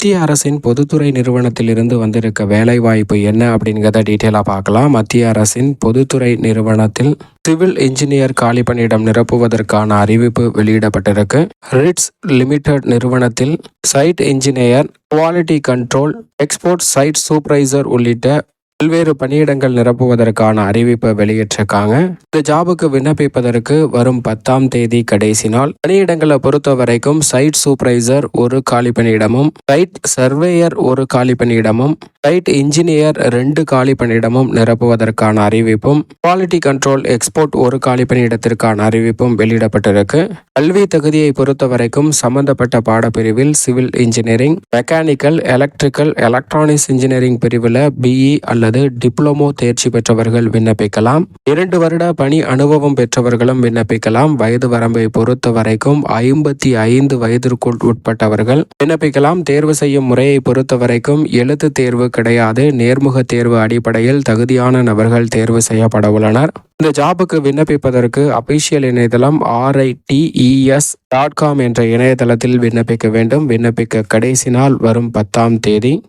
மத்திய அரசின் பொதுத்துறை நிறுவனத்திலிருந்து வந்திருக்க வேலைவாய்ப்பு என்ன அப்படிங்கிறத டீட்டெயிலாக பார்க்கலாம். மத்திய அரசின் பொதுத்துறை நிறுவனத்தில் சிவில் இன்ஜினியர் காலி பணியிடம் நிரப்புவதற்கான அறிவிப்பு வெளியிடப்பட்டிருக்கு. ரிட்ஸ் லிமிடெட் நிறுவனத்தில் site engineer quality control export site supervisor உள்ளிட்ட பல்வேறு பணியிடங்கள் நிரப்புவதற்கான அறிவிப்பை வெளியிட்டிருக்காங்க. இந்த ஜாபுக்கு விண்ணப்பிப்பதற்கு வரும் பத்தாம் தேதி கடைசி நாள். பணியிடங்களை பொறுத்த வரைக்கும் சைட் சூப்பர்வைசர் ஒரு காலி பணியிடமும் சைட் சர்வேயர் ஒரு காலி பணியிடமும் சைட் இன்ஜினியர் ரெண்டு காலி பணியிடமும் நிரப்புவதற்கான அறிவிப்பும் குவாலிட்டி கண்ட்ரோல் எக்ஸ்போர்ட் ஒரு காலி பணியிடத்திற்கான அறிவிப்பும் வெளியிடப்பட்டிருக்கு. கல்வி தகுதியை பொறுத்த வரைக்கும் சம்பந்தப்பட்ட பாடப்பிரிவில் civil engineering mechanical electrical electronics engineering பிரிவில் பிஇ அல்லது டிப்ளமோ தேர்ச்சி பெற்றவர்கள் விண்ணப்பிக்கலாம். இரண்டு வருட பணி அனுபவம் பெற்றவர்களும் விண்ணப்பிக்கலாம். வயது வரம்பை பொறுத்த வரைக்கும் ஐம்பத்தி ஐந்து வயதிற்குள் உட்பட்டவர்கள் விண்ணப்பிக்கலாம். தேர்வு செய்யும் முறையை பொறுத்த வரைக்கும் எழுத்து தேர்வு கிடையாது. நேர்முக தேர்வு அடிப்படையில் தகுதியான நபர்கள் தேர்வு செய்யப்பட உள்ளனர். இந்த ஜாபுக்கு விண்ணப்பிப்பதற்கு அபிஷியல் இணையதளம் ஆர்ஐடிஇஎஸ் டாட் காம் என்ற இணையதளத்தில் விண்ணப்பிக்க வேண்டும். விண்ணப்பிக்க கடைசி நாள் வரும் பத்தாம் தேதி.